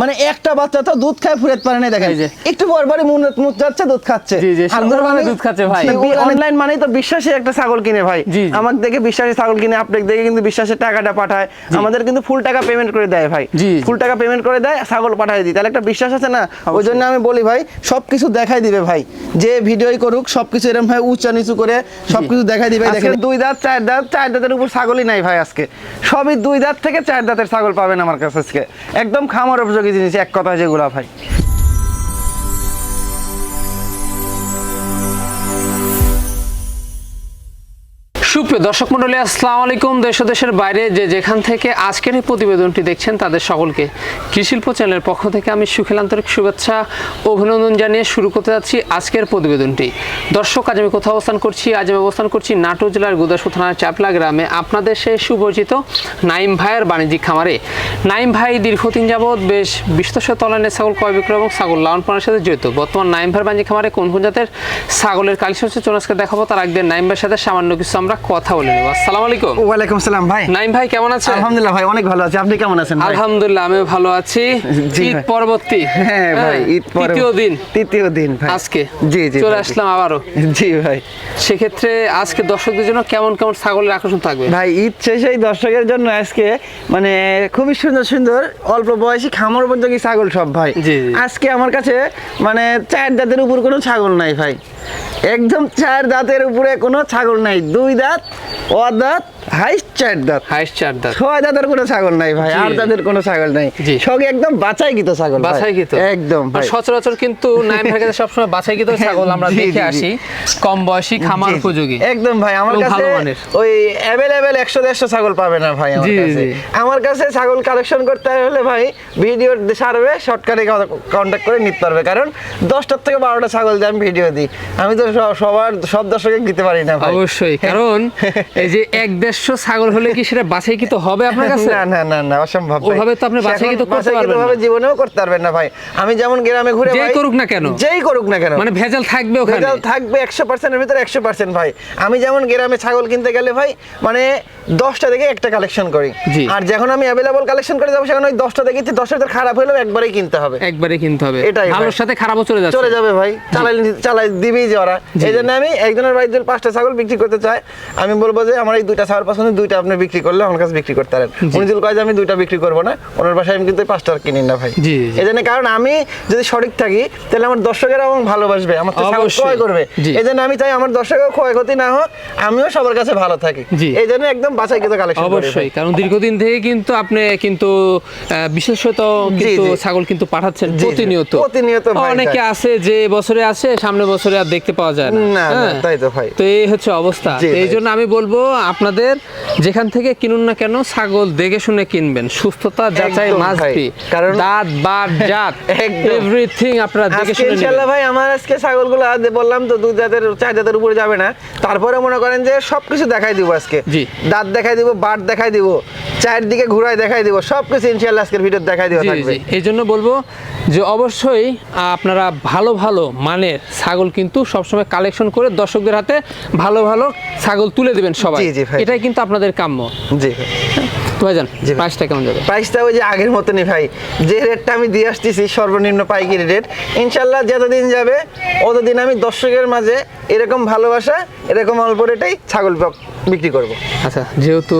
মানে একটা বাচ্চা তো দুধ খায় ফুরাতে পারে না দেখেন। একটু পর পরই মুখ যাচ্ছে দুধ খাচ্ছে। জি, জি, সুন্দরভাবে মানে- দুধ খাচ্ছে ভাই। অনলাইন মানেই তো বিশ্বাসী একটা ছাগল কিনে ভাই। জি। দেখে বিশ্বাসী ছাগল কিনে আপনাকে দেখে কিন্তু বিশ্বাসের টাকাটা পাঠায়। আমাদের কিন্তু ফুল টাকা পেমেন্ট করে দেয় ভাই। ফুল টাকা পেমেন্ট করে দেয় ছাগল পাঠায় দিই। তাহলে একটা বিশ্বাস আছে না? ওই জন্য আমি বলি ভাই সবকিছু দেখাই দিবে ভাই। যে ভিডিওই করুক সবকিছু এরকম ভাই উঁচা নিচু করে সবকিছু দেখাই দিবে দেখেন। দুই দাঁত চার দাঁত চার দাঁতের উপর ছাগলই নাই ভাই আজকে। সবই দুই দাঁত থেকে চার দাঁতের ছাগল পাবেন আমার কাছে আজকে। একদম খামার উপযোগী জিনিস এক কথা যেগুলা ভাই। সুপ্রিয় দর্শক মন্ডলী, আসসালামু আলাইকুম। দেশ দেশের বাইরে যে যেখান থেকে আজকের এই প্রতিবেদনটি দেখছেন, তাদের সকলকে কৃষিল্প চ্যানেলের পক্ষ থেকে আমি সুখেল আন্তরিক শুভেচ্ছা, অভিনন্দন জানিয়ে শুরু করতে যাচ্ছি আজকের প্রতিবেদনটি। দর্শক, আজ আমি কোথাও অবস্থান করছি? আজ আমি অবস্থান করছি নাটোর জেলার গুদাসু থানার চাপলা গ্রামে। আপনাদের সেই সুপরিচিত নাইম ভাইয়ের বাণিজ্যিক খামারে। নাইম ভাই দীর্ঘদিন যাবৎ বেশ বিস্তর তলানের ছাগল ক্রয় বিক্রয় এবং ছাগল লালন পালনের সাথে জড়িত। বর্তমান নাইম ভাইয়ের বাণিজ্যিক খামারে কোন কোন জাতের ছাগলের কালেকশন হচ্ছে চলে আজকে দেখাবো। তার একদিন নাইম ভাইয়ের সাথে সামান্য কিছু আমরা কথা বলে নেব। আসসালামু আলাইকুম। ওয়ালাইকুম আসসালাম ভাই। নাইম ভাই কেমন আছেন? আলহামদুলিল্লাহ ভাই অনেক ভালো আছি। আপনি কেমন আছেন ভাই? আলহামদুলিল্লাহ আমিও ভালো আছি। ঈদ পরবর্তী। হ্যাঁ ভাই ঈদ পরে তৃতীয় দিন। তৃতীয় দিন ভাই। আজকে। জি জি চলে আসলাম আবারও। জি ভাই। সেক্ষেত্রে আজকে দর্শকদের জন্য কেমন কেমন ছাগলের আকর্ষণ থাকবে? ভাই ঈদ শেষেই দর্শকের জন্য আজকে মানে খুবই সুন্দর সুন্দর অল্প বয়সী খামার উপযোগী ছাগল সব ভাই। আজকে আমার কাছে মানে চার দাঁতের উপর কোনো ছাগল নাই ভাই। একদম চার দাঁতের উপরে কোনো ছাগল নাই। দুই দাঁত ও দাঁত হাইস্ট চার দাঁত। হাইস্ট চার দাঁত। ছয় দাঁতের কোনো ছাগল নাই ভাই। আর দাঁতের কোনো ছাগল নাই। একদম বাছাইকৃত ছাগল ভাই। বাছাইকৃত। একদম সচরাচর কিন্তু কাছে সবসময় বাছাইকৃত ছাগল আমরা দেখে আসি কম বয়সী খামার। উপযোগী। একদম ভাই আমার কাছে ওই অ্যাভেলেবেল একশো দেড়শো ছাগল পাবে না ভাই আমার কাছে। আমার কাছে ছাগল কালেকশন করতে হলে ভাই ভিডিও সারবে শর্টকাটে কন্ট্যাক্ট করে নিতে পারবে। কারণ দশটার থেকে বারোটা ছাগল দিয়ে আমি ভিডিও দিই। আমি তো সবার সব দর্শকে দিতে পারি না অবশ্যই কারণ এই যে এক দেড়শো ছাগল হলে কি সেটা বাছাইকৃত হবে আপনার কাছে? না না না না অসম্ভব ওভাবে তো আপনি সে এখন বাছাইকৃত করতে পারবেন না। জীবনেও করতে পারবেন না ভাই। আমি যেমন গ্রামে ঘুরে যেই করুক না কেন। যেই করুক না কেন। মানে ভেজাল থাকবে ওখানে। ভেজাল থাকবে একশো পার্সেন্টের ভিতরে একশো পার্সেন্ট ভাই। আমি যেমন গ্রামে ছাগল কিনতে গেলে ভাই মানে দশটা থেকে একটা কালেকশন করি। আর যখন আমি অ্যাভেলেবল কালেকশন করে যাব সেখানে ওই দশটা দেখি দশটা ভিতরে খারাপ হলেও একবারেই কিনতে হবে। একবারে কিনতে হবে। এটাই। ভালোর সাথে খারাপও চলে যাচ্ছে। চলে যাবে ভাই। চালাই চালাই দিবেই যে ওরা। এই জন্য আমি একজনের বাড়িতে যদি পাঁচটা ছাগল বিক্রি করতে চাই। আমি বলব যে আমার এই দুইটা ছাগল পছন্দ দুইটা আপনি বিক্রি করলে আমার কাছে বিক্রি করতে পারেন। উনি যদি কয় যে আমি দুইটা বিক্রি করব না ওনার বাসায় আমি কিন্তু পাঁচটা আর কিনি না ভাই। এই জন্য কারণ আমি যদি সঠিক থাকি তাহলে আমার দর্শকেরা আমার ভালোবাসবে আমার তো ছাগল ক্রয় করবে। এই জন্য আমি চাই আমার দর্শকের ক্ষয়ক্ষতি না হোক আমিও সবার কাছে ভালো থাকি। এই জন্য একদম বাছাই কিন্তু কালেকশন অবশ্যই কারণ দীর্ঘদিন থেকে কিন্তু আপনি কিন্তু বিশেষত কিন্তু ছাগল কিন্তু পাঠাচ্ছেন। প্রতিনিয়ত। প্রতিনিয়ত অনেকে আছে যে বছরে আসে সামনে বছরে আর দেখতে পাওয়া যায় না। হ্যাঁ? তাই তো ভাই। তো এই হচ্ছে অবস্থা। এই জন্য আমি বলব আপনাদের যেখান থেকে কিনুন না কেন ছাগল দেখে শুনে কিনবেন। সুস্থতা যাচাই মাস্ট কারণ- দাঁত বাট জাত। এভরিথিং আপনারা দেখে শুনে ইনশাল্লাহ নেবেন ভাই আমার আজকে ছাগলগুলো বললাম তো দুই জাতের চার জাতের উপরে যাবে না। তারপরে মনে করেন যে সবকিছু দেখাই দিব আজকে। জি। দাঁত দেখাই দিব বাট দেখাই দিব চারদিকে ঘুরাই দেখাই দিব সবকিছু ইনশাল্লাহ আজকের ভিডিও দেখাই দিব থাকবে। এই জন্য বলব যে অবশ্যই আপনারা ভালো ভালো মানের ছাগল কিন্তু সবসময় কালেকশন করে দর্শকদের হাতে ভালো ভালো ছাগল তুলে দেবেন সবাই। এটাই কিন্তু আপনাদের কাম্য। জি ভাইজান প্রাইসটা কেমন যাবে? প্রাইসটা ওই যে আগের মতনই ভাই। যে রেটটা আমি দিয়ে আসতেছি সর্বনিম্ন পাইকারি রেট ইনশাল্লাহ যতদিন যাবে অতদিন আমি দর্শকের মাঝে এরকম ভালোবাসা এরকম অল্প রেটেই ছাগল বিক্রি করব। আচ্ছা যেহেতু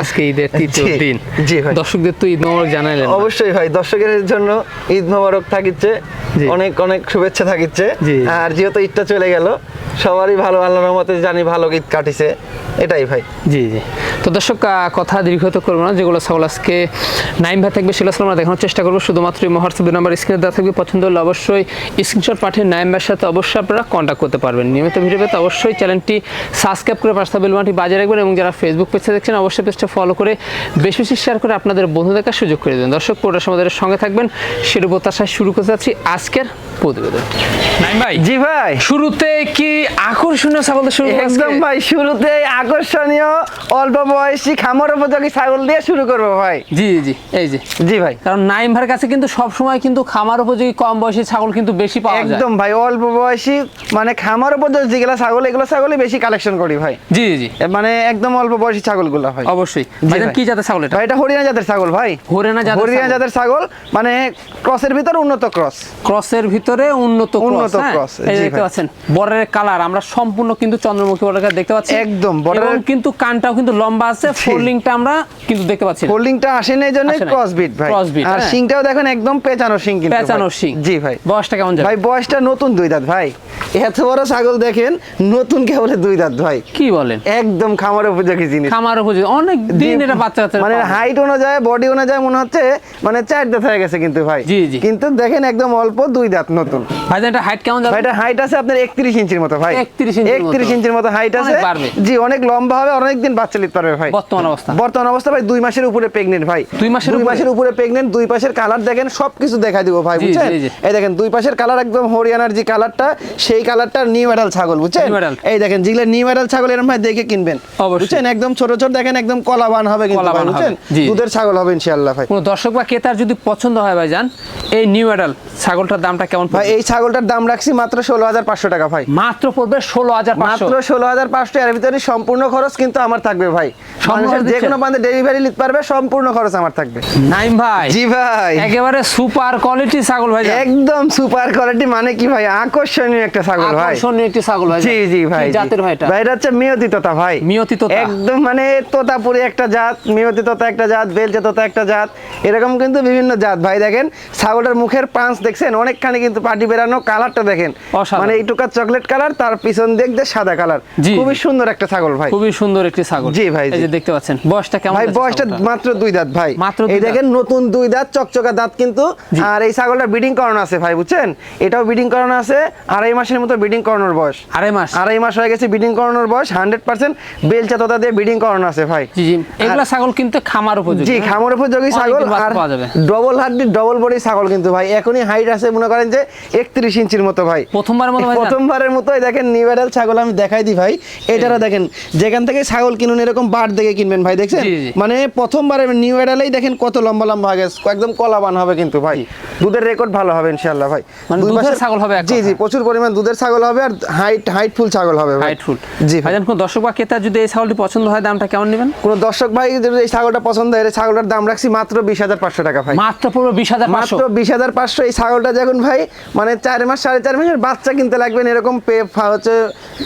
আজকে ঈদের তৃতীয় দিন জি ভাই। দর্শকদের তো ঈদ মোবারক জানাইলেন। অবশ্যই ভাই দর্শকের জন্য ঈদ মোবারক থাকিচ্ছে অনেক অনেক শুভেচ্ছা থাকিচ্ছে। আর যেহেতু ঈদটা চলে গেল সবারই ভালো আল্লাহর রহমতে জানি ভালো ঈদ কাটিছে এটাই ভাই। জি জি। তো দর্শক কথা দীর্ঘত করব না যেগুলো ছাগল আজকে নাইম ভাই থাকবে সেগুলো আমরা দেখানোর চেষ্টা করব। শুধুমাত্র হোয়াটসঅ্যাপ নাম্বার স্ক্রিনে দেওয়া থাকবে পছন্দ হলে অবশ্যই স্ক্রিনশট পাঠিয়ে নাইম ভাইয়ের সাথে অবশ্যই আপনারা কন্ট্যাক্ট করতে পারবেন। নিয়মিত ভিডিও পেতে অবশ্যই চ্যানেলটি সাবস্ক্রাইব করে পাশে বেলবানটি বাজিয়ে রাখবেন এবং যারা ফেসবুক পেজে দেখছেন অবশ্যই পেজটা ফলো করে বেশি বেশি শেয়ার করে আপনাদের বন্ধু দেখার সুযোগ করে দেবেন। দর্শক পুরোটা আমাদের সঙ্গে থাকবেন। সেটা প্রত্যাশায় শুরু করতে যাচ্ছি আজকের প্রতিবেদন। নাইম ভাই জি ভাই। শুরুতে কি আকর্ষণীয় ছাগল শুরু একদম ভাই শুরুতে আকর্ষণীয় অল্প বয়সী খামার উপযোগী ছাগল দিয়ে শুরু করব ভাই। জি জি এই যে। জি ভাই। কারণ নাইম ভাইয়ের কাছে কিন্তু সব সময় কিন্তু খামার উপযোগী কম বয়সী ছাগল কিন্তু বেশি পাওয়া যায়। একদম ভাই অল্প বয়সী মানে খামার উপযোগী যেগুলো ছাগল এগুলো ছাগলই বেশি কালেকশন করি ভাই। জি জি মানে একদম অল্প বয়সী ছাগলগুলো ভাই। অবশ্যই। ভাই। কি জাতের ছাগল এটা? ভাই এটা হরিয়ানা জাতের ছাগল ভাই। হরিয়ানা জাতের হরিয়ানা। জাতের ছাগল মানে ক্রসের ভিতর উন্নত ক্রস। ক্রসের ভিতরে উন্নত উন্নত ক্রস এই দেখতে পাচ্ছেন বর্ডারের কালার আমরা সম্পূর্ণ কিন্তু চন্দ্রমুখী বর্ডার দেখতে পাচ্ছি। একদম, border কিন্তু কানটাও কিন্তু লম্বা আছে ফোল্ডিংটা আমরা কিন্তু দেখতে পাচ্ছি না। হোল্ডিংটা আসে না এই জন্য ক্রস বিট ভাই। Cross beat, আর হ্যাঁ। শিংটাও দেখেন একদম পেঁচানো শিং কিন্তু ভাই। পেঁচানো শিং জি ভাই। বয়সটা কেমন যাবে ভাই বয়সটা নতুন দুই দাঁত ভাই। এত বড় ছাগল দেখেন নতুন কেবল দুই দাঁত ভাই। কি বলেন? একদম খামার উপযোগী জিনিস। খামার উপযোগী। অনেক দিন এটা বাচ্চা কাচ্চা মানে হাইট অনুযায়ী বডি অনুযায়ী মনে হচ্ছে মানে চার দাঁত হয়ে গেছে কিন্তু ভাই। জি, জি। কিন্তু দেখেন একদম অল্প দুই দাঁত নতুন। ভাইজান এটা হাইট কেমন যাবে এটা হাইট আছে আপনার একত্রিশ ইঞ্চির মতো ভাই। 31 ইঞ্চির মতো। 31 ইঞ্চির মতো হাইট আছে। জি অনেক লম্বা হবে অনেক দিন বাচ্চা নিতে পারবে ভাই। বর্তমান অবস্থা। বর্তমান অবস্থা ভাই দুই মাসের উপরে প্রেগনেন্ট ভাই। দুই মাসের দুই মাসের উপরে প্রেগনেন্ট দুই পাশের কালার দেখেন সবকিছু দিব ভাই বুঝছেন। এই দেখেন দুই পাশের কালার একদম হরিয়ানার যে কালারটা সেই কালারটা নিউ ছাগল বুঝছেন? এই দেখেন যেগুলো নিউ ছাগল এরকম ভাই দেখে কিনবেন। বুঝছেন? একদম ছোট ছোট দেখেন একদম কলাবান হবে কিন্তু ভাই বুঝছেন? দুধের ছাগল হবে ইনশাআল্লাহ ভাই। কোনো দর্শক বা ক্রেতার যদি পছন্দ হয় ভাইজান এই নিউ অ্যাডাল ছাগলটার দামটা কেমন ভাই এই ছাগলটার দাম রাখছি মাত্র ষোলো হাজার পাঁচশো টাকা ভাই। মাত্র পড়বে ষোলো হাজার মাত্র ষোলো হাজার পাঁচশো এর ভিতরে সম্পূর্ণ খরচ কিন্তু আমার থাকবে ভাই। মানুষের যে কোনো? ডেলিভারি নিতে পারবে সম্পূর্ণ খরচ আমার থাকবে। নাইম ভাই জি ভাই। একেবারে সুপার কোয়ালিটি ছাগল ভাই একদম সুপার কোয়ালিটি মানে কি ভাই? আকর্ষণীয় একটা ছাগল ভাই। আকর্ষণীয় একটি ছাগল ভাই জি জি ভাই জাতের ভাই এটা? ভাই এটা হচ্ছে মিয়তি তোতা ভাই। মিয়তি তোতা। একদম মানে তোতাপুরি একটা জাত মিয়তি তোতা একটা জাত বেলচে তোতা একটা জাত এরকম কিন্তু বিভিন্ন জাত। ভাই দেখেন ছাগলের মুখের পাঁচ দেখছেন অনেকখানি কিন্তু পাটি বেরানো কালারটা দেখেন। মানে এইটুকা চকলেট কালার তার পিছন দিয়ে সাদা কালার। খুবই সুন্দর একটা ছাগল ভাই। খুবই সুন্দর একটি ছাগল। জি ভাই, এই যে দেখতে পাচ্ছেন বয়সটা কেমন ভাই বয়সটা মাত্র দুই দাঁত ভাই। মাত্র এই দেখেন নতুন দুই দাঁত চকচকা দাঁত কিন্তু। আর এই ছাগলটা ব্রিডিং করানো আছে ভাই বুঝছেন? এটাও ব্রিডিং করানো আছে আড়াই মাসের মতো ব্রিডিং করানোর বয়স। আড়াই মাস। আড়াই মাস হয়ে গেছে ব্রিডিং করানোর বয়স হান্ড্রেড পার্সেন্ট বেলচা তোতা দিয়ে ব্রিডিং করানো আছে ভাই। জি জি। এগুলা ছাগল কিন্তু খামার উপযোগী জি হ্যাঁ? খামার উপযোগী ছাগল আর ডবল হাড্ডি ডবল বডি ছাগল কিন্তু ভাই। এখনই হাইট আছে মনে করেন যে একত্রিশ ইঞ্চির মতো ভাই। প্রথমবারের মতো প্রথমবারের মতোই দেখেন নিউডাল ছাগল আমি দেখাই দিই ভাই। এটারা দেখেন যেখান থেকে ছাগল কিনুন এরকম বার দেখে কিনবেন ভাই দেখছেন। মানে প্রথমবারের নিউ এডালেই দেখেন কত লম্বা লম্বা গেছে একদম কলাবান হবে কিন্তু ভাই। দুধের রেকর্ড ভালো হবে ইনশাআল্লাহ ভাই। মানে দুধের ছাগল হবে জি জি প্রচুর পরিমাণ দুধের ছাগল হবে আর হাইট হাইট ফুল ছাগল হবে হাইট ফুল জি ভাই কোন দর্শক বা ক্রেতার যদি এই ছাগলটি পছন্দ হয় দামটা কেমন নেবেন? কোন দর্শক ভাই যদি এই ছাগলটা পছন্দ হয় এই ছাগলটার দাম রাখছি মাত্র বিশ হাজার পাঁচশো টাকা ভাই। মাত্র পুরো বিশ হাজার পাঁচশো? মাত্র বিশ হাজার পাঁচশো এই ছাগলটা যখন ভাই মানে চার মাস সাড়ে চার মাসের বাচ্চা কিনতে লাগবেন এরকম পে হচ্ছে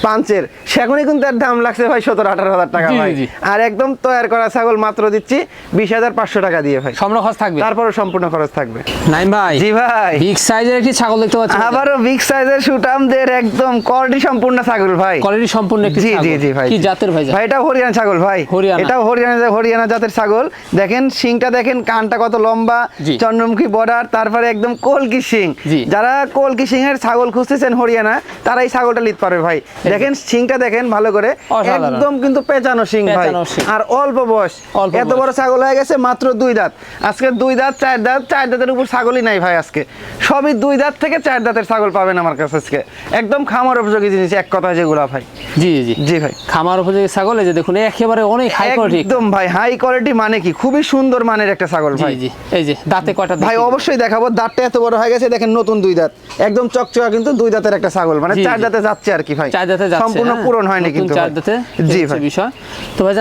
পাঞ্চের। সেখনই কিন্তু এর দাম লাগছে ভাই সতেরো আঠারো হাজার টাকা ভাই। জি। আর একদম তৈরি করা ছাগল মাত্র দিচ্ছি বিশ হাজার পাঁচশো টাকা দিয়ে ভাই। সম্র খরচ থাকবে? তারপরে সম্পূর্ণ খরচ থাকবে। নাইম ভাই জি ভাই। বিগ সাইজের একটি ছাগল দেখতে পাচ্ছি। আবারও বিগ সাইজের সুটামদের একদম কোয়ালিটি সম্পূর্ণ ছাগল ভাই। কোয়ালিটি সম্পূর্ণ একটি জি জি জি ভাই। কি জাতের ভাই ভাই এটা হরিয়ানা ছাগল ভাই। হরিয়ানা। এটাও হরিয়ানা হরিয়ানা জাতের ছাগল। দেখেন শিংটা দেখেন কানটা কত লম্বা চন্দ্রমুখী বর্ডার তারপরে একদম কলকি শিং। যারা কলকি সিং এর ছাগল খুঁজতেছেন হরিয়ানা তারা এই ছাগলটা নিতে পারবে ভাই। দেখেন শিংটা দেখেন ভালো করে। একদম কিন্তু পেঁচানো শিং ভাই। শিং। আর অল্প বয়স। এত বড় ছাগল হয়ে গেছে মাত্র দুই দাঁত। আজকে দুই দাঁত চার দাঁত চার দাঁতের উপর ছাগলই নাই ভাই আজকে। সবই দুই দাঁত থেকে চার দাঁতের ছাগল পাবেন আমার কাছে আজকে। একদম খামার উপযোগী জিনিস এক কথা যেগুলা ভাই। জি জি জি। ভাই। খামার উপযোগী ছাগল এই যে দেখুন একেবারে অনেক হাই কোয়ালিটি একদম ভাই হাই কোয়ালিটি মানে কি? খুবই সুন্দর মানের একটা ছাগল ভাই। জি এই যে দাঁতে কয়টা ভাই অবশ্যই দেখাবো দাঁতটা এত বড় হয়ে গেছে দেখেন নতুন দুই দাঁত। একদম চকচকা কিন্তু দুই দাঁতের একটা ছাগল মানে চার দাঁতে যাচ্ছে আর কি ভাই। চার দাঁতে যাচ্ছে সম্পূর্ণ হ্যাঁ? পূরণ হয়নি কিন্তু চার দাঁতে জি ভাই। বিষয়। তো ভাইজান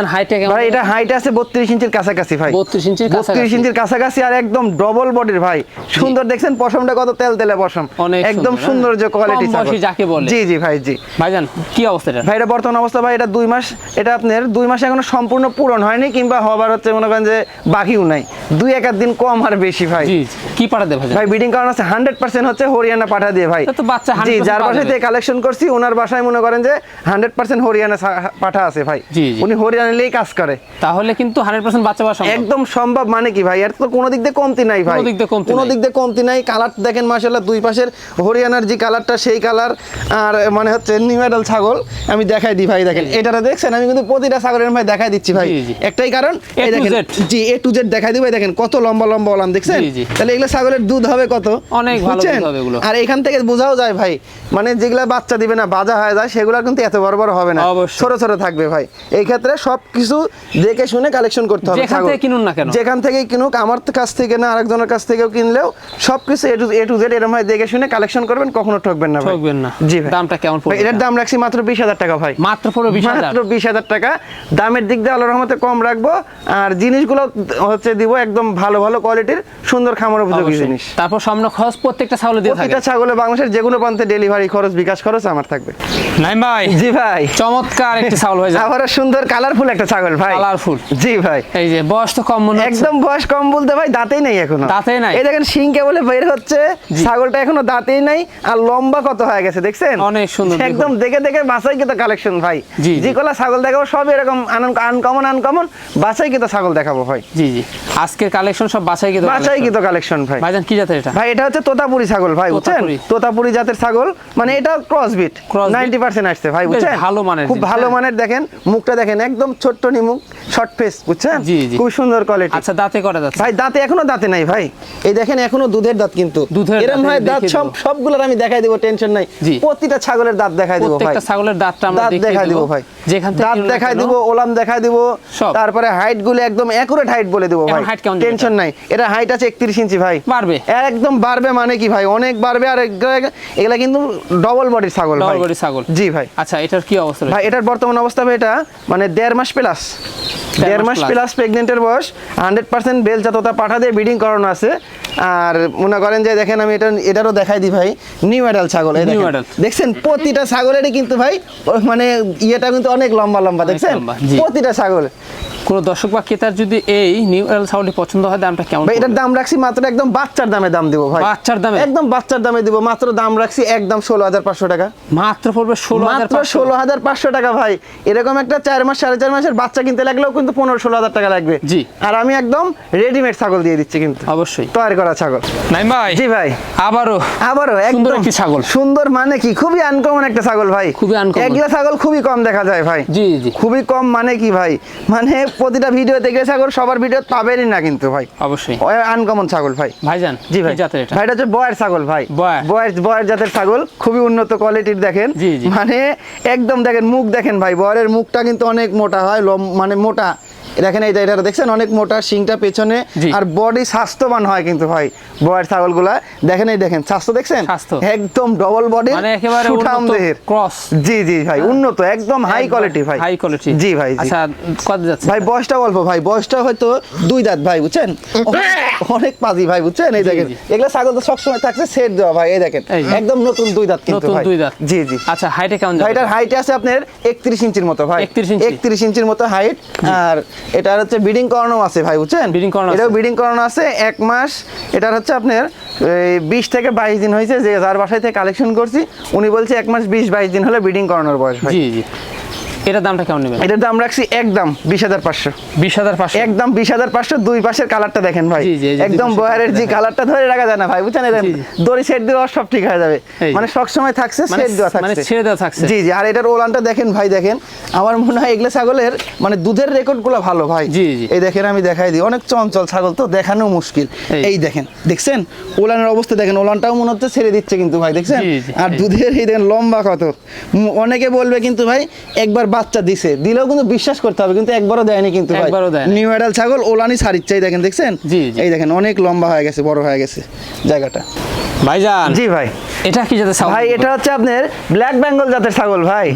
ভাই এটা হাইট আছে বত্রিশ ইঞ্চির কাছাকাছি ভাই। 32 ইঞ্চির কাছাকাছি। 32 ইঞ্চির কাছাকাছি আর একদম ডবল বডির ভাই। সুন্দর দেখছেন পশমটা কত তেল তেলে পশম। অনেক একদম যে হ্যাঁ? কোয়ালিটি ছাগল। যাকে বলে। জি জি ভাই জি। ভাইজান কি অবস্থা এটা? ভাই এটা বর্তমান অবস্থা ভাই এটা দুই মাস এটা আপনার দুই মাস এখনও সম্পূর্ণ পূরণ হয়নি কিংবা হবার হচ্ছে মনে করেন যে বাকিও নাই। দুই এক দিন কম আর বেশি ভাই। কি ভাইজান ভাই? বিডিং কারণ আছে হান্ড্রেড পার্সেন্ট হচ্ছে হরিয়ানা পাঠা দিয়ে ভাই। তো বাচ্চা জি যার বাসায় থেকে কালেকশন করছি ওনার বাসায় মনে করেন যে হান্ড্রেড পার্সেন্ট হরিয়ানা পাঠা আছে ভাই। উনি কাজ করে। তাহলে কিন্তু হান্ড্রেড পার্সেন্ট বাচ্চা পাওয়া একদম সম্ভব মানে কি ভাই? এর তো কোনো দিক দিয়ে কমতি নাই ভাই। কোনো দিক দিয়ে কমতি নাই। কালার দেখেন মাশাআল্লাহ দুই পাশের হরিয়ানার যে কালারটা সেই কালার আর মানে হচ্ছে নিউমেডাল ছাগল আমি দেখাই দিই ভাই দেখেন। এটাটা দেখছেন? আমি কিন্তু প্রতিটা ছাগলের ভাই দেখাই দিচ্ছি ভাই। একটাই কারণ এই দেখেন জি এ টু জেড দেখাই দিই ভাই দেখেন কত লম্বা লম্বা ওলান দেখছেন। তাহলে এগুলো ছাগলের দুধ হবে কত অনেক ভালো বুঝছেন? হবে এগুলো। আর এখান থেকে বোঝাও যায় ভাই মানে যেগুলা বাচ্চা দিবে না বাজা হয়ে যায় সেগুলো কিন্তু এত বড় বড় হবে না ছোট ছোট থাকবে ভাই এই ক্ষেত্রে সব কিছু দেখে শুনে কালেকশন করতে হবে যেখান। থেকে কিনুন না কেন। যেখান থেকেই কিনুক আমার কাছ থেকে না আরেকজনের কাছ থেকেও কিনলেও সব কিছু A to A to Z এরকম ভাই দেখে শুনে কালেকশন করবেন কখনো ঠকবেন না ঠকবেন না। জি ভাই দামটা কেমন পড়বে এটার দাম রাখছি মাত্র বিশ হাজার টাকা ভাই মাত্র পড়বে বিশ হাজার মাত্র বিশ হাজার টাকা দামের দিক দিয়ে আল্লাহর রহমতে কম রাখব আর জিনিসগুলো হচ্ছে দিব একদম ভালো ভালো কোয়ালিটির সুন্দর খামার উপযোগী জিনিস। তারপর সামনে খরচ প্রত্যেকটা ছাগলে দিয়ে থাকে। প্রতিটা ছাগলে বাংলাদেশের যে কোনো প্রান্তে ডেলিভারি খরচ বিকাশ খরচ আমার থাকবে। নাইম ভাই জি ভাই। চমৎকার একটি ছাগল হয়ে যায় আবারও সুন্দর কালারফুল একটা ছাগল ভাই। Colourful। জি ভাই। এই যে বয়স তো কম মনে একদম বয়স কম বলতে ভাই দাঁতেই নেই এখনও। দাঁতেই নাই? এই দেখেন শিং কেবলে বের হচ্ছে। ছাগলটা এখনও দাঁতেই নাই আর লম্বা কত হয়ে গেছে দেখছেন? অনেক সুন্দর একদম দেখে দেখে বাসাই কিন্তু কালেকশন ভাই। জি, জি। কলা ছাগল দেখাবো সব এরকম আনকমন আনকমন বাসাই কিন্তু ছাগল দেখাবো ভাই। জি জি। আজকের কালেকশন সব বাছাই কিন্তু বাছাই কিন্তু কালেকশন ভাই। ভাইজান কি জাতের এটা? ভাই এটা হচ্ছে তোতাপুরি ছাগল ভাই বুঝছেন? তোতাপুরি। জাতের ছাগল মানে এটা cross beat Crossbreed? Ninety percent আসছে ভাই বুঝছেন? ভালো মানের খুব ভালো হ্যাঁ। মানের দেখেন মুখটা দেখেন একদম ছোট্ট নিমুখ। শর্ট ফেস বুঝছেন? জি, জি। খুব সুন্দর কোয়ালিটি আচ্ছা দাঁতে করা যাচ্ছে ভাই দাঁতে এখনও দাঁতে নাই ভাই। এই দেখেন এখনও দুধের দাঁত কিন্তু। দুধের এরকম দাঁত, সব সবগুলোর আমি দেখাই দিব টেনশন নাই। প্রতিটা ছাগলের দাঁত দেখাই দিব ভাই। প্রত্যেকটা ছাগলের দাঁতটা আমরা দাঁত দেখাই দিব। দেবো ভাই। যেখান থেকে দাঁত দেখাই কেন, ওলাম দেখাই দিব। তারপরে হাইটগুলো একদম একুরেট হাইট বলে দিব ভাই। কেমন টেনশন নাই। এটা হাইট আছে 31 ইঞ্চি ভাই। বাড়বে? একদম বাড়বে মানে কি ভাই? অনেক বাড়বে আর এগুলা- কিন্তু ডবল বডির ছাগল ভাই। body ছাগল। জি ভাই। আচ্ছা এটার কি অবস্থা ভাই এটার বর্তমান অবস্থা ভাই এটা মানে দেড় মাস প্লাস দেড় মাস প্লাস প্রেগনেন্টের বয়স হান্ড্রেড পার্সেন্ট বেল জাততা পাঠা দিয়ে ব্রিডিং করানো আছে। আর মনে করেন যে দেখেন আমি এটা এটারও দেখাই দিই ভাই নিউ অ্যাডাল ছাগল দেখছেন প্রতিটা ছাগলেরই কিন্তু ভাই মানে ইয়েটা কিন্তু অনেক লম্বা লম্বা দেখছেন? প্রতিটা ছাগল। কোনো দর্শক বা ক্রেতার যদি এই নিউ এল পছন্দ হয় দামটা কেমন ভাই এটার দাম রাখছি মাত্র একদম বাচ্চার দামে দাম দিব ভাই। বাচ্চার দামে? একদম বাচ্চার দামে দিব মাত্র দাম রাখছি একদম ষোলো হাজার পাঁচশো টাকা। মাত্র পড়বে ষোলো হাজার ষোলো হাজার পাঁচশো টাকা ভাই। এরকম একটা চার মাস সাড়ে চার মাসের বাচ্চা কিনতে লাগলেও কিন্তু পনেরো ষোলো হাজার টাকা লাগবে। জি। আর আমি একদম রেডিমেড ছাগল দিয়ে দিচ্ছি কিন্তু। অবশ্যই। তৈরি করা ছাগল। নাইম ভাই জি ভাই। আবারও। আবারও সুন্দর একটি ছাগল। সুন্দর মানে কি? খুবই আনকমন একটা ছাগল ভাই। খুবই uncommon। এগুলা ছাগল খুবই কম দেখা যায় ভাই। জি জি। খুবই কম মানে কি ভাই? মানে প্রতিটা ভিডিওতে এগুলো ছাগল সবার ভিডিও পাবেনই না কিন্তু ভাই। অবশ্যই। আনকমন ছাগল ভাই। ভাইজান জি ভাই। জাতের এটা? ভাই এটা হচ্ছে বয়ের ছাগল ভাই। বয়ের। বয়ের জাতের ছাগল। খুবই উন্নত কোয়ালিটির দেখেন। জি, জি। মানে একদম দেখেন মুখ দেখেন ভাই। বয়ের মুখটা কিন্তু অনেক মোটা হয় মানে মোটা দেখেন এই এটা দেখছেন? অনেক মোটা শিংটা পেছনে আর বডি স্বাস্থ্যবান হয় কিন্তু ভাই বয়ের ছাগলগুলা। দেখেন এই দেখেন স্বাস্থ্য দেখছেন? একদম ডবল বডি মানে একেবারে সুঠাম দেহের। ক্রস জি জি ভাই উন্নত একদম হাই কোয়ালিটি ভাই। হাই কোয়ালিটি জি ভাই জি। আচ্ছা কত যাচ্ছে? ভাই বয়সটা অল্প ভাই বয়সটা হয়তো দুই দাঁত ভাই বুঝছেন? অনেক পাজি ভাই বুঝছেন? এই দেখেন। এগুলো ছাগল তো সবসময় থাকছে সেট দেওয়া ভাই এই দেখেন। একদম নতুন দুই দাঁত কিন্তু নতুন ভাই। দুই দাঁত। জি জি। আচ্ছা হাইটে কেমন যাবে? ভাইটার হাইট আছে আপনার একত্রিশ ইঞ্চির মতো ভাই। 31 ইঞ্চি। একত্রিশ ইঞ্চির মতো হাইট আর এটার হচ্ছে ব্রিডিং করানো আছে ভাই বুঝছেন? ব্রিডিং করানো এটাও ব্রিডিং করানো আছে এক মাস। এটার হচ্ছে আপনার বিশ থেকে বাইশ দিন হয়েছে যে যার বাসায় থেকে কালেকশন করছি উনি বলছে এক মাস বিশ বাইশ দিন হলে ব্রিডিং করানোর বয়স ভাই জি জি। এটার দামটা কেমন নেবেন? এটার দাম রাখছি একদম বিশ হাজার পাঁচশো। বিশ হাজার পাঁচশো? একদম বিশ হাজার পাঁচশো দুই পাশের কালারটা দেখেন ভাই। একদম বয়ারের যে কালারটা ধরে রাখা যায় না ভাই বুঝছেন। দড়ি সেট দেওয়া সব ঠিক হয়ে যাবে। মানে সব সময় থাকছে মানে- সেট দেওয়া মানে ছেড়ে দেওয়া থাকছে। জি জি আর এটার ওলানটা দেখেন ভাই দেখেন আমার মনে হয় এগুলো ছাগলের মানে দুধের রেকর্ডগুলো ভালো ভাই। জি, জি। এই দেখেন আমি দেখাই দিই। অনেক চঞ্চল ছাগল তো দেখানো মুশকিল। এই। দেখেন দেখছেন? ওলানের অবস্থা দেখেন ওলানটাও মনে হচ্ছে ছেড়ে দিচ্ছে কিন্তু ভাই দেখছেন? আর দুধের এই দেখেন লম্বা কত। অনেকে বলবে কিন্তু ভাই একবার বাচ্চা দিছে দিলেও কিন্তু বিশ্বাস করতে হবে কিন্তু একবারও দেয়নি কিন্তু একবারও। নিউ অ্যাডাল ছাগল ওলানি ছাড়িচ্ছে এই দেখেন দেখছেন? জি। এই দেখেন অনেক লম্বা হয়ে গেছে বড় হয়ে গেছে জায়গাটা। ভাইজান জি ভাই। এটা কি যাতে ছাগল? ভাই এটা হচ্ছে আপনার ব্ল্যাক বেঙ্গল জাতের ছাগল ভাই।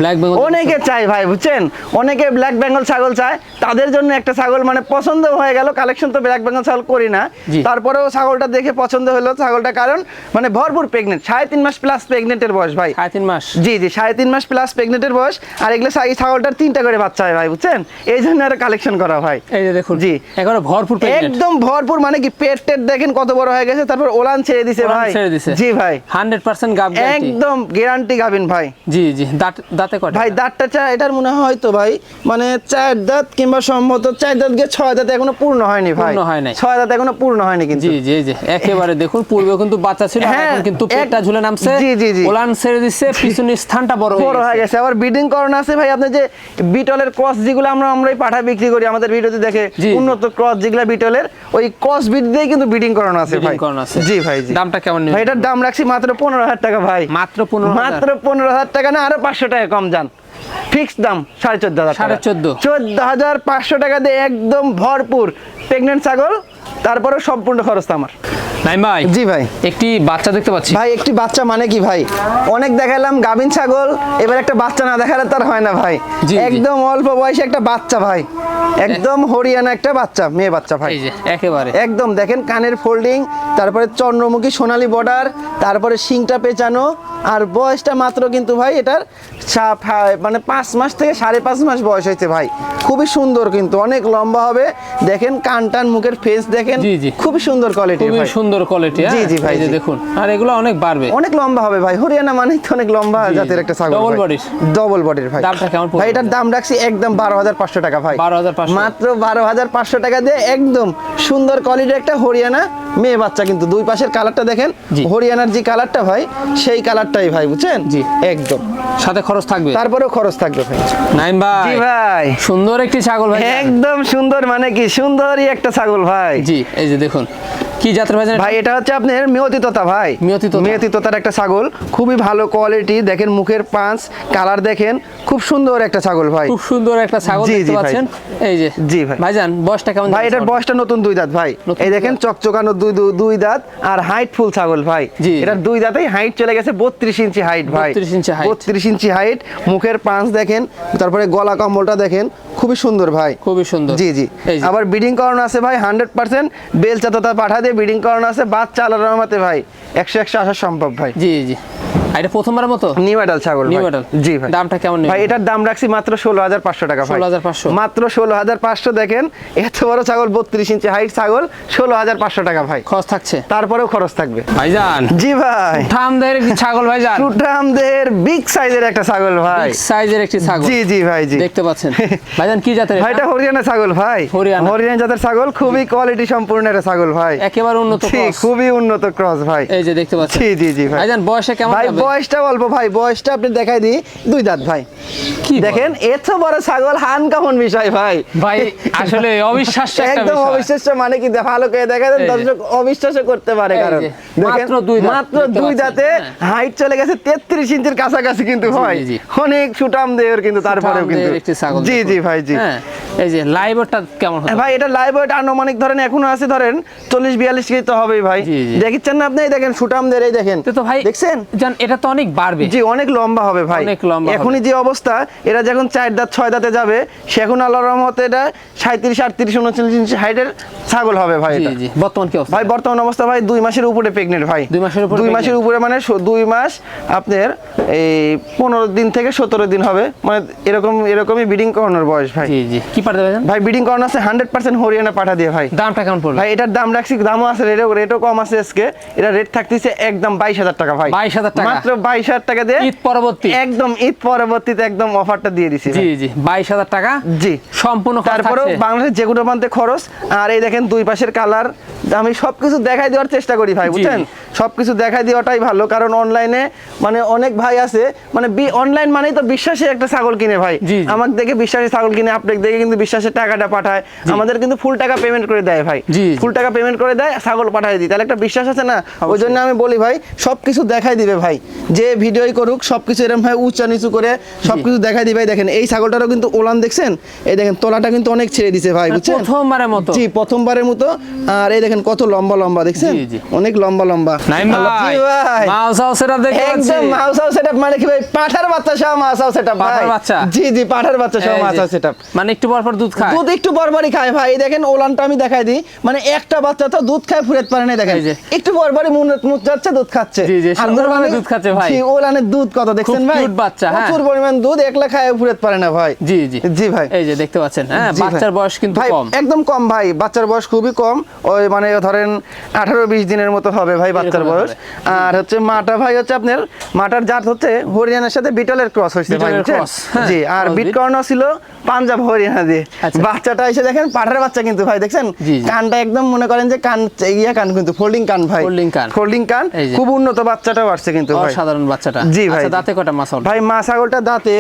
অনেকে চাই ভাই বুঝছেন? অনেকে ব্ল্যাক বেঙ্গল ছাগল চায় তাদের জন্য একটা ছাগল মানে পছন্দ হয়ে গেল কালেকশন তো ব্ল্যাক বেঙ্গল ছাগল করি না। তারপরেও ছাগলটা দেখে পছন্দ হলো ছাগলটা কারণ মানে ভরপুর প্রেগনেন্ট সাড়ে তিন মাস প্লাস প্রেগনেন্টের বয়স ভাই। সাড়ে তিন মাস। জি জি সাড়ে তিন মাস প্লাস প্রেগনেন্টের বয়স আর এগুলো ছাগলটার তিনটা করে বাচ্চা হয় ভাই বুঝছেন? এই জন্য আর কালেকশন করা ভাই এই যে দেখুন জি। একেবারে ভরপুর। একদম ভরপুর মানে কি পেট টেট দেখেন কত বড় হয়ে গেছে তারপর ওলান ছেড়ে দিছে ভাই। ছেড়ে দিছে। জি ভাই। 100% গাব গ্যারান্টি একদম গ্যারান্টি গাবেন ভাই। জি জি দাঁত দাঁতে কয়টা? ভাই দাঁতটা চা এটার মনে হয় তো ভাই মানে চার দাঁত কিংবা সম্ভবত চার দাঁত গিয়ে ছয় দাঁত এখনও পূর্ণ হয়নি ভাই। পূর্ণ হয় নাই। ছয় দাঁত এখনও পূর্ণ হয়নি কিন্তু। জি জি যে একেবারে দেখুন পূর্বে কিন্তু বাচ্চা ছিল হ্যাঁ, এখন কিন্তু পেটটা ঝুলে নামছে। জি, জি, জি। ওলান ছেড়ে দিচ্ছে পিছনের স্থানটা বড় বড় হয়ে গেছে। আবার বিডিং করানো আছে ভাই আপনি যে বিটলের ক্রস যেগুলো আমরা আমরাই পাঠা বিক্রি করি আমাদের ভিডিওতে দেখে উন্নত ক্রস যেগুলো বিটলের ওই ক্রস বিট দিয়ে কিন্তু বিডিং করানো আছে ভাই। জি ভাই জি। দামটা কেমন ভাই এটার দাম রাখছি মাত্র পনেরো হাজার টাকা ভাই। মাত্র পনেরো মাত্র পনেরো হাজার টাকা না আরও পাঁচশো টাকা কম যান। ফিক্সড দাম সাড়ে চোদ্দ হাজার সাড়ে চোদ্দ। চোদ্দ হাজার পাঁচশো টাকা দিয়ে একদম ভরপুর। প্রেগনেন্ট ছাগল তারপরে সম্পূর্ণ খরচ আমার। ভাই জি ভাই। একটি বাচ্চা দেখতে পাচ্ছি। ভাই একটি বাচ্চা মানে কি ভাই? অনেক দেখালাম ছাগল এবার একটা বাচ্চা না দেখালে তার হয় না ভাই। একদম অল্প বয়সে একটা বাচ্চা ভাই। একদম হরিয়ানা একটা বাচ্চা মেয়ে বাচ্চা ভাই। একেবারে। একদম দেখেন কানের ফোল্ডিং তারপরে চন্দ্রমুখী সোনালী বর্ডার তারপরে শিংটা পেঁচানো আর বয়সটা মাত্র কিন্তু ভাই এটার মানে পাঁচ মাস থেকে সাড়ে পাঁচ মাস বয়স হয়েছে ভাই। খুবই সুন্দর কিন্তু অনেক লম্বা হবে। দেখেন কান টান মুখের ফেস দেখেন। খুবই সুন্দর কোয়ালিটি খুবই ভাই। সুন্দর কোয়ালিটি জি, জি ভাই। দেখুন। আর এগুলো অনেক বাড়বে। অনেক লম্বা হবে ভাই হরিয়ানা মানে তো অনেক লম্বা জাতের একটা ছাগল ভাই। bodied? ডবল বডির ভাই। দামটা কেমন ভাই এটার দাম রাখছি একদম বারো হাজার পাঁচশো টাকা ভাই। 12,500 মাত্র বারো হাজার পাঁচশো টাকা দিয়ে একদম সুন্দর কোয়ালিটির একটা হরিয়ানা মেয়ে বাচ্চা কিন্তু। দুই পাশের কালারটা দেখেন হরিয়ানার যে কালারটা ভাই সেই কালারটাই ভাই বুঝছেন? জি। একদম। সাথে খরচ থাকবে? তারপরেও খরচ থাকবে ভাই। নাইম ভাই জি ভাই। সুন্দর একটি ছাগল ভাই। একদম সুন্দর মানে কি? সুন্দরই একটা ছাগল ভাই। জি এই যে দেখুন। কি জাতের ভাই ভাই এটা হচ্ছে আপনার মেয়তি তোতা ভাই। মেয়তি তোতার একটা ছাগল। খুবই ভালো কোয়ালিটি দেখেন মুখের পাঁচ কালার দেখেন খুব সুন্দর একটা ছাগল ভাই। খুব সুন্দর একটা ছাগল দেখতে পাচ্ছেন। এই যে জি ভাই। ভাইজান বয়সটা কেমন ভাই এটার বয়সটা নতুন দুই দাঁত ভাই। এই দেখেন চকচকানো দুই দুই- দাঁত আর হাইট ফুল ছাগল ভাই। এটার দুই দাঁতেই হাইট চলে গেছে বত্রিশ ইঞ্চি হাইট ভাই। 32 ইঞ্চি height। বত্রিশ ইঞ্চি হাইট মুখের পাঁচ দেখেন তারপরে গলা কম্বলটা দেখেন খুবই সুন্দর ভাই। খুবই সুন্দর। জি জি। আবার বিডিং করানো আছে ভাই হান্ড্রেড পার্সেন্ট বেলচা তোতা পাঠা দিয়ে বিডিং করানো আছে বাচ্চা আল্লাহর রহমতে ভাই। একশো একশো আসা সম্ভব ভাই। জি জি। এটা প্রথমবার মতো? নিউ অ্যাডাল ছাগল ভাই। জি ভাই। দামটা কেমন ভাই এটার দাম রাখছি মাত্র ষোলো হাজার পাঁচশো টাকা ভাই। 16,500 মাত্র ষোলো হাজার পাঁচশো দেখেন এত বড় ছাগল বত্রিশ ইঞ্চি হাইট ছাগল ষোলো হাজার পাঁচশো টাকা ভাই। খরচ থাকছে? তারপরেও খরচ থাকবে। ভাইজান। জি ভাই। ঠামদের ছাগল ভাইজান? সুঠামদের বিগ সাইজের একটা ছাগল ভাই। সাইজের একটি ছাগল। জি জি ভাই জি। দেখতে পাচ্ছেন। ভাইজান কি জাতের ভাই এটা? হরিয়ানা ছাগল ভাই। হরিয়ানা। হরিয়ানা জাতের ছাগল খুবই কোয়ালিটি সম্পূর্ণ একটা ছাগল ভাই। একেবারে উন্নত cross। খুবই উন্নত ক্রস ভাই। এই যে দেখতে পাচ্ছেন। জি জি জি ভাই। ভাইজান বয়সে কেমন? বয়সটা অল্প ভাই বয়সটা আপনি দেখাই দিই। দুই দাঁত ভাই। কি দেখেন এত বড় ছাগল হান কেমন বিষয় ভাই। ভাই আসলে অবিশ্বাস্য একদম অবিশ্বাস্য মানে কি? ভালো করে দেখা যে। দর্শক অবিশ্বাস্য করতে পারে কারণ দেখেন মাত্র দুই দাঁত দাঁতে হ্যাঁ। হাইট চলে গেছে তেত্রিশ ইঞ্চির কাছাকাছি কিন্তু জি। অনেক সুটাম দেহের কিন্তু তারপরেও কিন্তু। জি জি ভাই জি। হ্যাঁ। এই যে লাইভটা কেমন ভাই এটা লাইভ ওয়েট আনুমানিক ধরেন এখনও আছে ধরেন চল্লিশ বিয়াল্লিশ কেজি তো হবেই ভাই। জি। না আপনি? এই দেখেন সুটামদের এই দেখেন। তো ভাই দেখছেন? জান এটা তো অনেক বাড়বে। জি অনেক লম্বা হবে ভাই। অনেক লম্বা। এখনই যে অবস্থা এরা যখন চার দাঁত ছয় দাঁতে যাবে সে এখন আল্লাহর রহমতে এটা সাঁত্রিশ আটত্রিশ উনচল্লিশ ইঞ্চি হাইটের ছাগল হবে ভাই এটা। জি। বর্তমান কি অবস্থা? ভাই বর্তমান অবস্থা ভাই দুই মাসের উপরে প্রেগনেন্ট ভাই। দুই মাসের উপরে দুই মাসের উপরে মানে দুই মাস আপনার এই পনেরো দিন থেকে সতেরো দিন হবে। মানে এরকম এরকমই বিডিং করানোর বয়স ভাই। জি জি। কি পারতে ভাই বিডিং করানো আছে হান্ড্রেড পার্সেন্ট হরিয়ানা পাঠা দিয়ে ভাই। দামটা কেমন পড়বে? ভাই এটার দাম রাখছি দামও আছে রেটও রেটও কম আছে আজকে। এটা রেট থাকতেছে একদম বাইশ হাজার টাকা ভাই। 22,000 টাকা। মাত্র বাইশ হাজার টাকা দিয়ে ঈদ পরবর্তী? একদম ঈদ পরবর্তীতে একদম অফারটা দিয়ে দিছি জি জি বাইশ হাজার টাকা? জি। সম্পূর্ণ তারপরেও। বাংলাদেশের যে কোনো প্রান্তে খরচ। আর এই দেখেন দুই পাশের কালার আমি সবকিছু দেখাই দেওয়ার চেষ্টা করি ভাই বুঝছেন? জি। সবকিছু দেখাই দেওয়াটাই ভালো কারণ অনলাইনে মানে অনেক ভাই আছে মানে অনলাইন মানেই তো বিশ্বাসে একটা ছাগল কিনে ভাই। আমাকে দেখে বিশ্বাসী ছাগল কিনে আপনাকে দেখে কিন্তু বিশ্বাসের টাকাটা পাঠায়। আমাদের কিন্তু ফুল টাকা পেমেন্ট করে দেয় ভাই। ফুল টাকা পেমেন্ট করে দেয় ছাগল পাঠায় দিই। তাহলে একটা বিশ্বাস আছে না? ওই জন্য আমি বলি ভাই সবকিছু দেখাই দিবে ভাই। যে ভিডিওই করুক সবকিছু এরকম ভাই উঁচা নিচু করে সবকিছু দেখাই দিবে। ভাই দেখেন এই ছাগলটারও কিন্তু ওলান দেখছেন? এই দেখেন তোলাটা কিন্তু অনেক ছেড়ে দিছে ভাই মানে বুঝছেন? প্রথমবারের মতো। জি প্রথমবারের মতো। আর এই দেখেন কত লম্বা লম্বা দেখছেন। অনেক লম্বা লম্বা। নাইম ভাই জি মাউস হাউস সেটআপ দেখতে পাচ্ছি একদম মাউস হাউস সেটআপ মানে কি ভাই? পাঠার বাচ্চা সহ মাউস হাউস সেটআপ ভাই। পাঁঠার বাচ্চা? জি জি পাঠার বাচ্চা সহ এই মাউস হাউস সেটআপ মানে একটু পর পর দুধ খায়। দুধ একটু বরবারই খায় ভাই। এই দেখেন ওলানটা আমি দেখাই দিই। মানে একটা বাচ্চা তো দুধ খায় ফুরেত পারে না দেখেন। একটু মুখ মুখ যাচ্ছে দুধ খাচ্ছে। জি, জি, সুন্দরভাবে ওলানে- দুধ খাচ্ছে ভাই। জি, ওলানের দুধ কত দেখছেন ভাই? বাচ্চা, হ্যাঁ। প্রচুর পরিমাণ দুধ একলা খায় ফুরেত পারে না ভাই। জি জি। জি ভাই। এই যে দেখতে পাচ্ছেন হ্যাঁ বাচ্চার বয়স কিন্তু ভাই, কম। একদম কম ভাই। বাচ্চার বয়স খুবই কম। ওই মানে ধরেন আঠারো বিশ দিনের মতো হবে ভাই বাচ্চার বাচ্চার এরকম বয়স। আর হচ্ছে মাটা ভাই হচ্ছে আপনার মাটার জাত হচ্ছে হরিয়ানার সাথে বিটলের ক্রস হয়েছে ভাই? হ্যাঁ, জি আর বিটকর্ন ছিল পাঞ্জাব হরিয়ানা দিয়ে। আচ্ছা। বাচ্চাটা এসে দেখেন পাঠার বাচ্চা কিন্তু ভাই দেখছেন। কানটা একদম মনে করেন যে কান ইয়া কান কিন্তু ফোল্ডিং কান ভাই। Folding কান। ফোল্ডিং কান খুব উন্নত বাচ্চাটাও আসছে কিন্তু ভাই। অসাধারণ বাচ্চাটা। জি ভাই। আচ্ছা, দাঁতে কটা মাছ ভাই মা ছাগলটা দাঁতে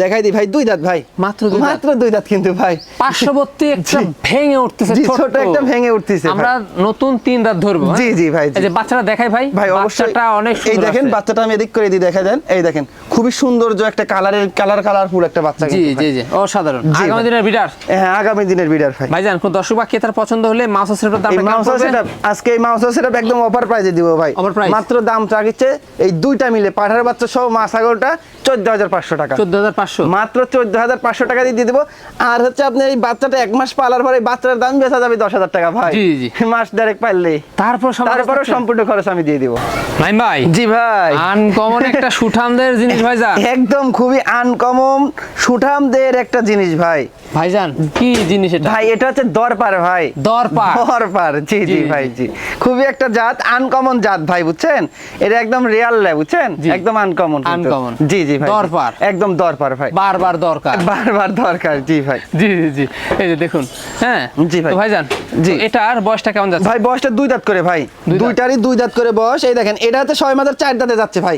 দেখাই দি ভাই দুই দাঁত ভাই। মাত্র দুই মাত্র দুই দাঁত কিন্তু ভাই। পার্শ্ববর্তী একটা ভেঙে উঠতেছে ছোট একটা ভেঙে উঠতেছে আমরা নতুন তিন দাঁত ধরবো হ্যাঁ? জি, জি, ভাই, এই যে বাচ্চাটা দেখাই ভাই ভাই অবশ্যই। বাচ্চাটা অনেক এই দেখেন বাচ্চাটা আমি এদিক করে দিই দেখা দেন। এই দেখেন খুবই সৌন্দর্য একটা কালারের কালার কালারফুল একটা বাচ্চা জি জি জি অসাধারণ। আগামী দিনের বিডার? হ্যাঁ আগামী দিনের বিডার ভাই। ভাইজান কোন দর্শক বা ক্রেতার পছন্দ হলে মাছ সেটার দাম মাউস সেটআপ আজকে এই মাউস সেটআপ একদম অফার প্রাইজে দিব ভাই? মাত্র দাম চাগিচ্ছে এই দুইটা মিলে পাঠার বাচ্চা সহ মা ছাগলটা চোদ্দ হাজার পাঁচশো টাকা। চোদ্দ হাজার পাঁচশো? মাত্র চোদ্দ হাজার পাঁচশো টাকা দিয়ে দিয়ে দেবো। আর হচ্ছে আপনি এই বাচ্চাটা এক মাস পালার পরে বাচ্চার দাম বেচা যাবে দশ হাজার টাকা ভাই। জি, জি। মাস ডাইরেক্ট পাইলে তারপর তারপরেও সম্পূর্ণ খরচ আমি দিয়ে দিব। নাইম ভাই জি ভাই। আনকমন একটা সুঠামদের জিনিস ভাইজান। একদম খুবই আনকমন সুঠামদের একটা জিনিস ভাই। ভাইজান কি জিনিস এটা? ভাই এটা হচ্ছে দরপার ভাই। দরপার। দরপার জি জি। ভাই জি। খুবই একটা জাত আনকমন জাত ভাই বুঝছেন? এটা একদম রিয়াল বুঝছেন? একদম আনকমন Uncommon। জি জি ভাই। দরপার। একদম দরপার ভাই। বারবার দরকার। বারবার দরকার জি ভাই। জি জি জি। এই যে দেখুন হ্যাঁ? জি ভাই। তো ভাইজান জি। এটার বয়সটা কেমন যাচ্ছে? ভাই বয়সটা দুই দাঁত করে ভাই। দুই দাঁত। দুইটারই দুই দাঁত করে বয়স এই দেখেন এটা হচ্ছে ছয় মাসের চার দাঁতে যাচ্ছে ভাই।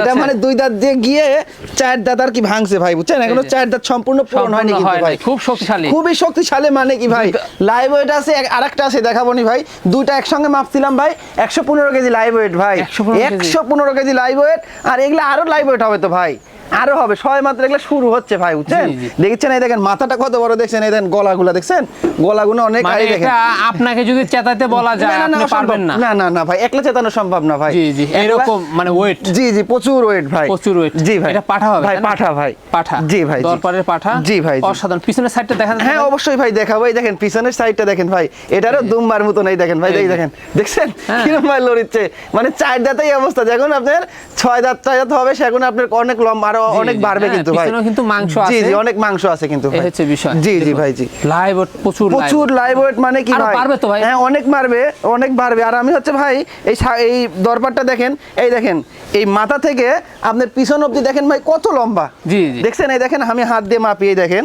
এটা মানে দুই দাঁত দিয়ে গিয়ে চার দাঁত আর কি ভাঙছে ভাই বুঝছেন? এখনও চার দাঁত সম্পূর্ণ পূরণ হয়নি কিন্তু ভাই। খুব শক্তিশালী। খুবই শক্তিশালী মানে কি ভাই? লাইভ ওয়েট আছে আরেকটা আছে দেখাবো নি ভাই। দুইটা একসঙ্গে মাপছিলাম ভাই একশো পনেরো কেজি লাইভ ওয়েট ভাই 115 কেজি? একশো পনেরো কেজি লাইভ ওয়েট আর এগুলো আরও লাইভ ওয়েট হবে তো ভাই। আরও হবে। সবাই মাত্র এগুলো শুরু হচ্ছে ভাই বুঝছেন। দেখছেন এই দেখেন মাথাটা কত বড় দেখছেন এই দেখেন গলাগুলা দেখছেন? গলাগুলো অনেক মানে আই দেখেন। আপনাকে যদি চেতাইতে বলা যায় আপনি পারবেন না। না না না ভাই একলা চেতানো সম্ভব না ভাই। জি জি এরকম মানে ওয়েট জি জি প্রচুর ওয়েট ভাই। প্রচুর ওয়েট জি ভাই। এটা পাঠা হবে ভাই পাঠা ভাই। পাঠা। জি ভাই। দরপারের পাঠা। জি ভাই। অসাধারণ। পিছনের সাইডটা দেখা হ্যাঁ অবশ্যই ভাই দেখাবো। এই দেখেন পিছনের সাইডটা দেখেন ভাই। এটারও দুমবার মতো নেই দেখেন ভাই এই দেখেন। দেখছেন? হ্যাঁ। কীরকম ভাই লড়িচ্ছে। মানে চার দাঁতেই অবস্থা। যখন আপনার ছয় দাঁত ছয় দাঁত হবে সেখন আপনার অনেক লম্বা। আরও অনেক বাড়বে হ্যাঁ, কিন্তু ভাই কিন্তু মাংস আছে। জি অনেক মাংস আছে কিন্তু ভাই। হচ্ছে বিষয়। জি জি ভাই জি। লাইভ প্রচুর প্রচুর লাইভ ওয়েট মানে কি ভাই? বাড়বে তো ভাই? হ্যাঁ অনেক বাড়বে অনেক আর আমি হচ্ছে ভাই এই এই দরবারটা দেখেন এই দেখেন এই মাথা থেকে আপনার পিছন অবধি দেখেন ভাই কত লম্বা। জি, জি। দেখছেন? এই দেখেন আমি হাত দিয়ে মাপিয়ে দেখেন।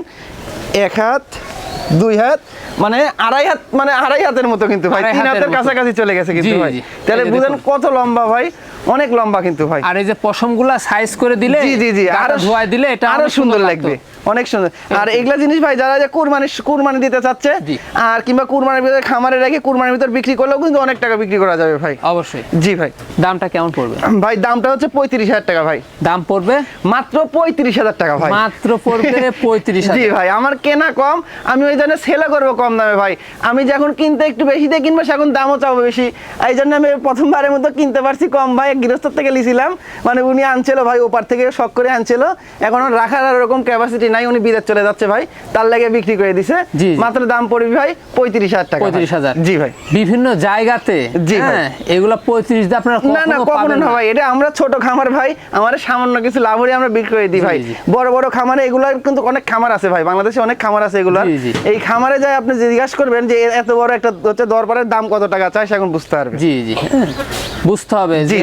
এক হাত দুই হাত মানে আড়াই হাত মানে আড়াই হাতের মতো কিন্তু ভাই তিন হাতের কাছাকাছি চলে গেছে কিন্তু ভাই। তাহলে বুঝেন কত লম্বা ভাই অনেক লম্বা কিন্তু ভাই। আর এই যে পশমগুলা সাইজ করে দিলে জি জি জি। আরও ধোয়া দিলে এটা আরও সুন্দর লাগবে। অনেক সুন্দর। আর এগুলা জিনিস ভাই যারা যে কুরবানি কুরবানি দিতে চাচ্ছে আর কিংবা কুরবানির ভিতরে খামারে রেখে কুরবানির ভিতর বিক্রি করলেও কিন্তু অনেক টাকা বিক্রি করা যাবে ভাই। অবশ্যই। জি ভাই। দামটা কেমন পড়বে? ভাই দামটা হচ্ছে পঁয়ত্রিশ হাজার টাকা ভাই। দাম পড়বে? মাত্র পঁয়ত্রিশ হাজার টাকা ভাই। মাত্র পড়বে পঁয়ত্রিশ জি ভাই আমার কেনা কম আমি ওই জন্য সেলে করব কম দামে ভাই। আমি যখন কিনতে একটু বেশি দিয়ে কিনবো সেখন দামও চাবো বেশি। এই জন্য আমি প্রথমবারের মতো কিনতে পারছি কম ভাই এক গৃহস্থর থেকে লিছিলাম মানে উনি আনছিল ভাই ওপার থেকে শখ করে আনছিল। এখন রাখার আর ওরকম ক্যাপাসিটি নাই উনি বিদেশ চলে যাচ্ছে ভাই। তার লাগে বিক্রি করে দিছে। মাত্র দাম পড়বে ভাই পঁয়ত্রিশ হাজার টাকা পঁয়ত্রিশ হাজার। জি ভাই। বিভিন্ন জায়গাতে জি। হ্যাঁ এগুলা পঁয়ত্রিশ দিয়ে আপনারা না না কখনো না ভাই এটা আমরা ছোট খামার ভাই আমার সামান্য কিছু লাভ হলে আমরা বিক্রি করে দিই ভাই। বড় বড় খামারে এগুলো কিন্তু অনেক খামার আছে ভাই বাংলাদেশে অনেক খামার আছে এগুলো। এই খামারে যাই আপনি জিজ্ঞাসা করবেন যে এত বড় একটা হচ্ছে দরবারের দাম কত টাকা চাই সে এখন বুঝতে পারবে। জি জি। বুঝতে হবে যে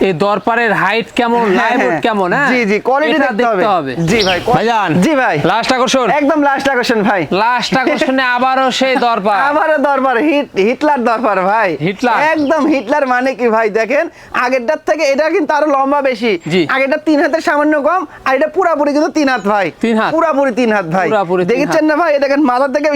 এই দরপারের হাইট কেমন হ্যাঁ, লাইভ হ্যাঁ। কেমন হ্যাঁ? জি জি কোয়ালিটি দেখতে হবে। জি ভাই কোয়া- ভাইজান জি ভাই। লাস্ট আকর্ষণ। একদম লাস্ট আকর্ষণ ভাই। লাস্ট আকর্ষণে আবারও সেই দরবার। আমারও দরবার। হিট হিটলার দরবার ভাই। হিটলার? একদম হিটলার মানে কি ভাই দেখেন? আগেরটার থেকে এটা কিন্তু আরও লম্বা বেশি। আগেরটা তিন হাতের সামান্য কম আর এটা পুরাপুরি কিন্তু তিন হাত ভাই। তিন হাত? পুরাপুরি তিন হাত ভাই। দেখেছেন না ভাই? দেখেন মাথা থেকে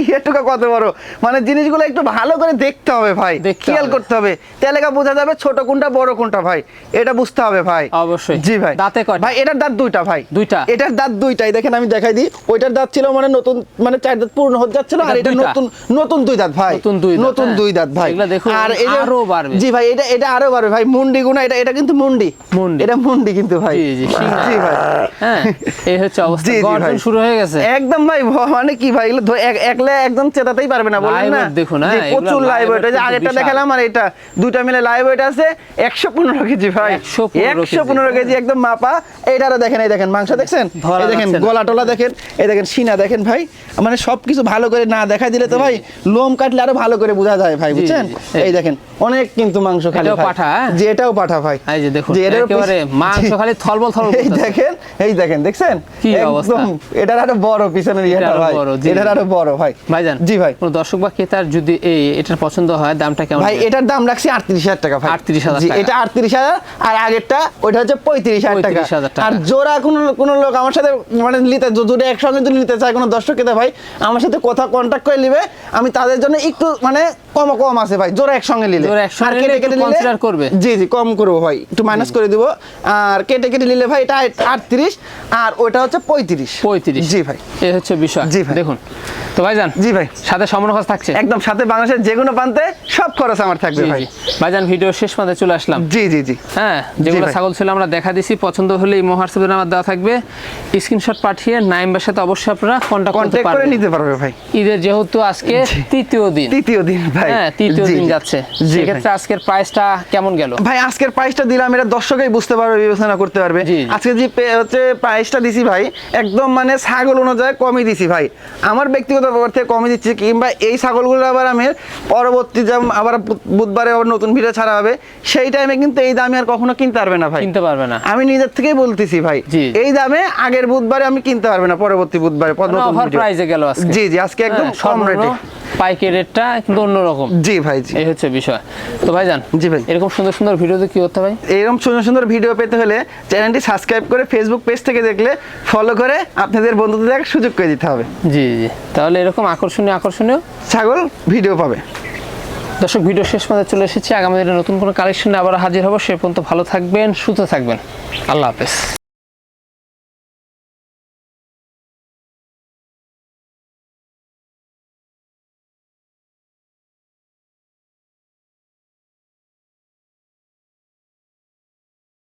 কত বড়। মানে জিনিসগুলো একটু ভালো করে দেখতে হবে ভাই। খেয়াল করতে হবে। তাহলে কা বোঝা যাবে ছোট কোনটা বড় কোনটা ভাই? এটা বুঝতে হবে ভাই। অবশ্যই। জি ভাই। দাঁতে কয়টা? ভাই এটার দাঁত দুইটা ভাই। দুইটা? এটার দাঁত দুইটাই। দেখেন আমি দেখাই দিই। ওইটার দাঁত ছিল মানে নতুন মানে চার দাঁত পূর্ণ হতে যাচ্ছিল আর এটা এটা নতুন নতুন দুই দাঁত ভাই। নতুন দুই নতুন হ্যাঁ। দুই দাঁত ভাই। আর এই আরও বাড়বে। জি ভাই এটা এটা আরও বাড়বে ভাই। মুন্ডি গুনা এটা এটা কিন্তু মুন্ডি। মুন্ডি। এটা মুন্ডি কিন্তু ভাই। জি, জি। জি ভাই। হ্যাঁ এই হচ্ছে অবস্থা। গর্জন শুরু হয়ে গেছে। একদম ভাই মানে কি ভাই এগুলো একলা একদম চেতাতেই পারবে না Live না। দেখুন, হ্যাঁ, প্রচুর লাইভ ওয়েট এই যে আগেরটা দেখালাম আর এটা দুইটা মিলে লাইভ ওয়েট আছে একশো পনেরো কেজি ভাই। 115 একশো পনেরো কেজি একদম মাপা। এইটারও দেখেন এই দেখেন মাংস দেখছেন? এই দেখেন যাচ্ছে না। দেখেন এই দেখেন সিনা দেখেন ভাই মানে সবকিছু ভালো করে না দেখা দিলে তো ভাই লোম কাটলে আরও ভালো করে বোঝা যায় ভাই বুঝছেন। এই দেখেন অনেক কিন্তু মাংস খালি পাঠা, হ্যাঁ? জি এটাও পাঠা ভাই এই যে দেখুন, একেবারে মাংস খালি থলবল থলবল এই দেখেন এই দেখেন দেখছেন? একদম এটার আরও বড় পিছনের ইয়েটা ভাই এটার আরও বড় ভাই ভাইজান জি ভাই কোনো দর্শক বা ক্রেতার যদি এই এটার পছন্দ হয় দামটা কেমন ভাই এটার দাম রাখছি আটত্রিশ হাজার টাকা ভাই 38,000 জি, টাকা। এটা আটত্রিশ হাজার আর আগেরটা ওইটা হচ্ছে পঁয়ত্রিশ হাজার টাকা 35,000 টাকা। আর জোড়া কোন কোন লোক আমার সাথে মানে নিতে যদি একসঙ্গে যদি নিতে চায় কোনো দর্শক খেতে ভাই আমার সাথে কথা কন্ট্যাক্ট করে নিবে। আমি তাদের জন্য একটু মানে কম কম আছে ভাই জোড়া একসঙ্গে নিলে। আর কেটে কেটে নিলে করবে। জি জি কম করব ভাই একটু মাইনাস করে দিব। আর কেটে কেটে নিলে ভাই এটা আটত্রিশ আর ওটা হচ্ছে পঁয়ত্রিশ। পঁয়ত্রিশ। জি ভাই। এই হচ্ছে বিষয়। জি ভাই। দেখুন। তো ভাইজান জি ভাই। সাথে সম্পূর্ণ খরচ থাকছে। একদম সাথে বাংলাদেশের যে কোনো প্রান্তে সব খরচ আমার থাকবে ভাই। জি। ভাইজান ভিডিও শেষ মাঝে চলে আসলাম। জি জি জি। হ্যাঁ যেগুলো ছাগল ছিল আমরা দেখা দিছি। পছন্দ হলে এই হোয়াটসঅ্যাপে নাম্বার দেওয়া থাকবে। স্ক্রিনশট পাঠিয়ে নাইমবার সাথে অবশ্যই আপনারা কন্ট্যাক্ট করতে পারবেন। নিতে পারবে ভাই। ঈদের যেহেতু আজকে তৃতীয় দিন। তৃতীয় দিন ভাই। হ্যাঁ তৃতীয় দিন যাচ্ছে। সেক্ষেত্রে আজকের প্রাইসটা কেমন গেল? ভাই আজকের প্রাইসটা দিলাম এটা দর্শকই বুঝতে পারবে বিবেচনা করতে পারবে। আজকে যে হচ্ছে প্রাইসটা দিছি ভাই একদম মানে ছাগল অনুযায়ী কমই দিছি ভাই। আমার ব্যক্তিগত ব্যাপার থেকে কমই দিচ্ছি কিংবা এই ছাগলগুলো আবার আমি পরবর্তী যেমন আবার বুধবারে আবার নতুন ভিডিও ছাড়া হবে সেই টাইমে কিন্তু এই দামে আর কখনো কিনতে পারবে না ভাই। কিনতে পারবে না। আমি নিজের থেকেই বলতেছি ভাই এই দামে আগের বুধবারে আমি কিনতে পারবে না পরবর্তী বুধবারে অফার প্রাইসে গেল আজকে। জি জি আজকে একদম হ্যাঁ, কম রেটে রেটটা কিন্তু অন্যরকম। জি ভাই জি। এই হচ্ছে বিষয়। তো ভাইজান জি ভাই। এরকম সুন্দর সুন্দর ভিডিওতে কি করতে ভাই এরকম সুন্দর সুন্দর ভিডিও পেতে হলে চ্যানেলটি সাবস্ক্রাইব করে ফেসবুক পেজ থেকে দেখলে ফলো করে আপনাদের বন্ধুদের দেখার সুযোগ করে দিতে হবে। জি জি তাহলে এরকম আকর্ষণীয় আকর্ষণীয় ছাগল ভিডিও পাবে। দর্শক ভিডিও শেষ পর্যন্ত চলে এসেছে। আগামী দিনে নতুন কোনো কালেকশনে আবার হাজির হব। সে পর্যন্ত ভালো থাকবেন সুস্থ থাকবেন। আল্লাহ হাফেজ।